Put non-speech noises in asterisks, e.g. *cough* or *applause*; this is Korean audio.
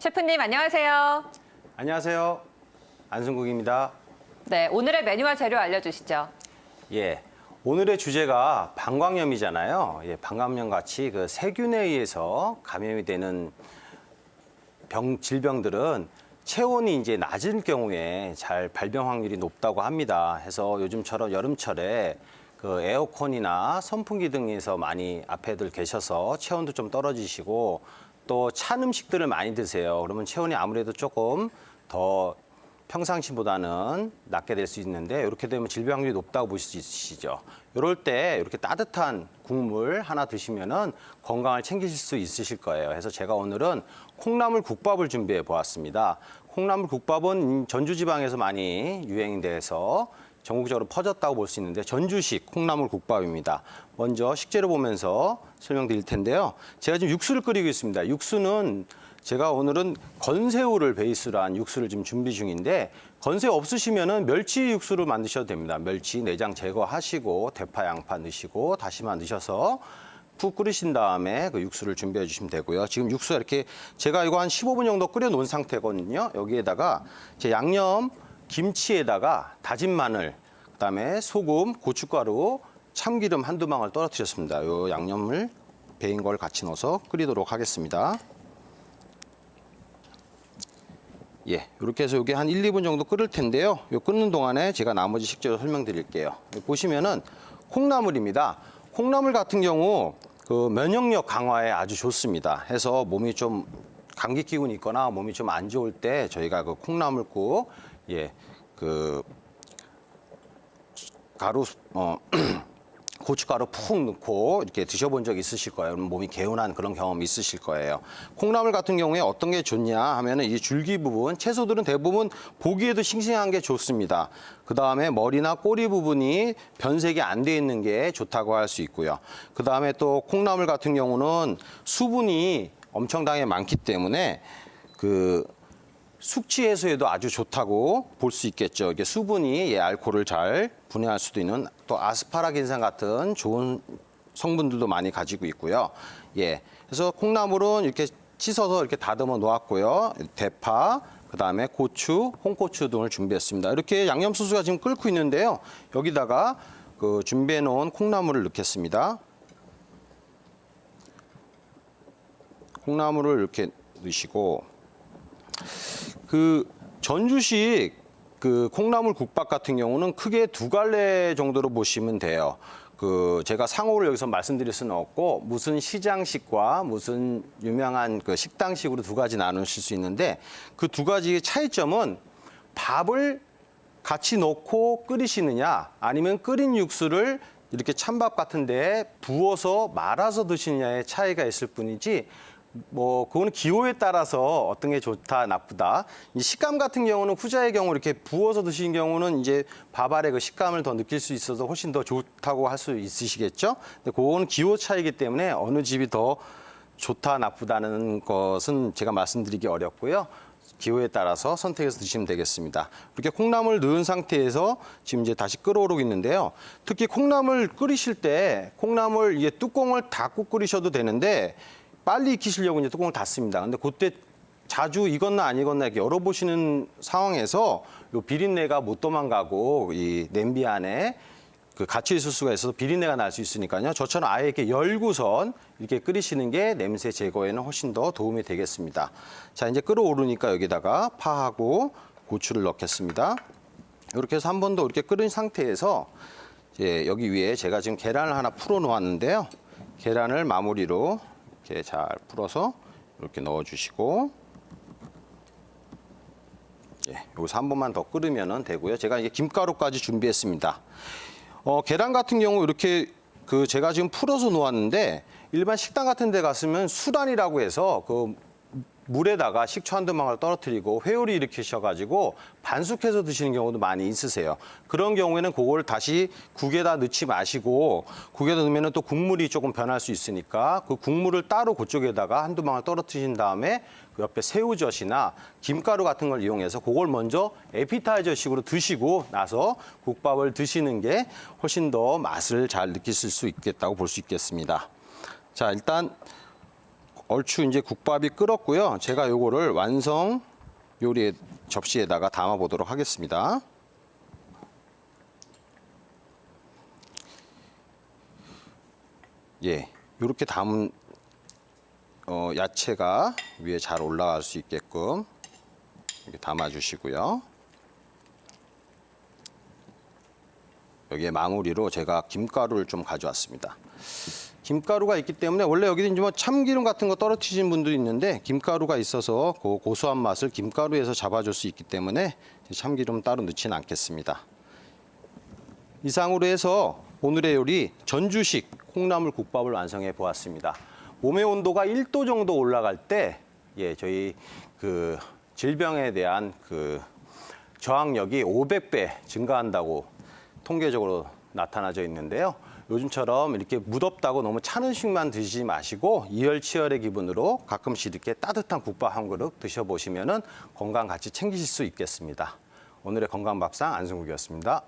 셰프님 안녕하세요. 안녕하세요. 안승국입니다. 네, 오늘의 메뉴와 재료 알려주시죠. 예. 오늘의 주제가 방광염이잖아요. 예, 방광염 같이 그 세균에 의해서 감염이 되는 병, 질병들은 체온이 이제 낮을 경우에 잘 발병 확률이 높다고 합니다. 해서 요즘처럼 여름철에 그 에어컨이나 선풍기 등에서 많이 앞에들 계셔서 체온도 좀 떨어지시고 또 찬 음식들을 많이 드세요. 그러면 체온이 아무래도 조금 더 평상시보다는 낮게 될 수 있는데 이렇게 되면 질병 확률이 높다고 보실 수 있으시죠. 이럴 때 이렇게 따뜻한 국물 하나 드시면은 건강을 챙기실 수 있으실 거예요. 그래서 제가 오늘은 콩나물 국밥을 준비해 보았습니다. 콩나물 국밥은 전주 지방에서 많이 유행돼서 전국적으로 퍼졌다고 볼 수 있는데 전주식 콩나물 국밥입니다. 먼저 식재료 보면서 설명드릴 텐데요. 제가 지금 육수를 끓이고 있습니다. 육수는 제가 오늘은 건새우를 베이스로 한 육수를 지금 준비 중인데 건새우 없으시면은 멸치 육수를 만드셔도 됩니다. 멸치 내장 제거하시고 대파 양파 넣으시고 다시마 넣으셔서 푹 끓이신 다음에 그 육수를 준비해 주시면 되고요. 지금 육수가 이렇게 제가 이거 한 15분 정도 끓여 놓은 상태거든요. 여기에다가 제 양념 김치에다가 다진 마늘, 그다음에 소금, 고춧가루, 참기름 한두 방울 떨어뜨렸습니다. 요 양념을 배인 걸 같이 넣어서 끓이도록 하겠습니다. 예, 이렇게 해서 이게 한 1, 2분 정도 끓을 텐데요. 요 끓는 동안에 제가 나머지 식재료 설명드릴게요. 보시면은 콩나물입니다. 콩나물 같은 경우 그 면역력 강화에 아주 좋습니다. 해서 몸이 좀 감기 기운이 있거나 몸이 좀 안 좋을 때 저희가 그 콩나물국 예, 그 가루 어 *clears throat* 고춧가루 푹 넣고 이렇게 드셔본 적 있으실 거예요. 몸이 개운한 그런 경험 있으실 거예요. 콩나물 같은 경우에 어떤 게 좋냐 하면은 이 줄기 부분, 채소들은 대부분 보기에도 싱싱한 게 좋습니다. 그 다음에 머리나 꼬리 부분이 변색이 안 돼 있는 게 좋다고 할 수 있고요. 그 다음에 또 콩나물 같은 경우는 수분이 엄청나게 많기 때문에 그 숙취 해소에도 아주 좋다고 볼 수 있겠죠. 이게 수분이 예, 알코올을 잘 분해할 수도 있는 또 아스파라긴산 같은 좋은 성분들도 많이 가지고 있고요. 예. 그래서 콩나물은 이렇게 씻어서 이렇게 다듬어 놓았고요. 대파, 그다음에 고추, 홍고추 등을 준비했습니다. 이렇게 양념 소스가 지금 끓고 있는데요. 여기다가 그 준비해 놓은 콩나물을 넣겠습니다. 콩나물을 이렇게 넣으시고 그 전주식 그 콩나물 국밥 같은 경우는 크게 두 갈래 정도로 보시면 돼요. 그 제가 상호를 여기서 말씀드릴 수는 없고 무슨 시장식과 무슨 유명한 그 식당식으로 두 가지 나누실 수 있는데 그 두 가지의 차이점은 밥을 같이 넣고 끓이시느냐 아니면 끓인 육수를 이렇게 찬밥 같은 데에 부어서 말아서 드시느냐의 차이가 있을 뿐이지 뭐 그거는 기호에 따라서 어떤 게 좋다 나쁘다 이 식감 같은 경우는 후자의 경우 이렇게 부어서 드시는 경우는 이제 밥알의 그 식감을 더 느낄 수 있어서 훨씬 더 좋다고 할 수 있으시겠죠 근데 그거는 기호 차이기 때문에 어느 집이 더 좋다 나쁘다는 것은 제가 말씀드리기 어렵고요 기호에 따라서 선택해서 드시면 되겠습니다. 이렇게 콩나물 넣은 상태에서 지금 이제 다시 끓어오르고 있는데요. 특히 콩나물 끓이실 때 콩나물 이게 뚜껑을 닫고 끓이셔도 되는데 빨리 익히시려고 이제 뚜껑을 닫습니다. 근데 그때 자주 익었나 안 익었나 이렇게 열어보시는 상황에서 요 비린내가 못 도망가고 이 냄비 안에 그 갇혀 있을 수가 있어서 비린내가 날 수 있으니까요. 저처럼 아예 이렇게 열고선 이렇게 끓이시는 게 냄새 제거에는 훨씬 더 도움이 되겠습니다. 자, 이제 끓어오르니까 여기다가 파하고 고추를 넣겠습니다. 이렇게 해서 한 번 더 이렇게 끓인 상태에서 이제 여기 위에 제가 지금 계란을 하나 풀어 놓았는데요. 계란을 마무리로 이렇게 잘 풀어서 이렇게 넣어 주시고 예, 여기서 한 번만 더 끓으면 되고요. 제가 이제 김가루까지 준비했습니다. 어, 계란 같은 경우 이렇게 그 제가 지금 풀어서 놓았는데 일반 식당 같은 데 갔으면 수란이라고 해서 그 물에다가 식초 한두 방울 떨어뜨리고 회오리 일으키셔가지고 반숙해서 드시는 경우도 많이 있으세요. 그런 경우에는 그걸 다시 국에다 넣지 마시고 국에다 넣으면 또 국물이 조금 변할 수 있으니까 그 국물을 따로 그쪽에다가 한두 방울 떨어뜨린 다음에 그 옆에 새우젓이나 김가루 같은 걸 이용해서 그걸 먼저 에피타이저식으로 드시고 나서 국밥을 드시는 게 훨씬 더 맛을 잘 느끼실 수 있겠다고 볼 수 있겠습니다. 자, 일단 얼추 이제 국밥이 끓었고요. 제가 요거를 완성 요리 접시에다가 담아 보도록 하겠습니다. 예, 이렇게 담은 어, 야채가 위에 잘 올라갈 수 있게끔 이렇게 담아 주시고요. 여기에 마무리로 제가 김가루를 좀 가져왔습니다. 김가루가 있기 때문에 원래 여기는 뭐 참기름 같은 거 떨어뜨리신 분도 있는데 김가루가 있어서 그 고소한 맛을 김가루에서 잡아줄 수 있기 때문에 참기름 따로 넣지는 않겠습니다. 이상으로 해서 오늘의 요리 전주식 콩나물 국밥을 완성해 보았습니다. 몸의 온도가 1도 정도 올라갈 때 예, 저희 그 질병에 대한 그 저항력이 500배 증가한다고 통계적으로 나타나져 있는데요. 요즘처럼 이렇게 무덥다고 너무 찬 음식만 드시지 마시고 이열치열의 기분으로 가끔씩 이렇게 따뜻한 국밥 한 그릇 드셔보시면 건강 같이 챙기실 수 있겠습니다. 오늘의 건강밥상 안승국이었습니다.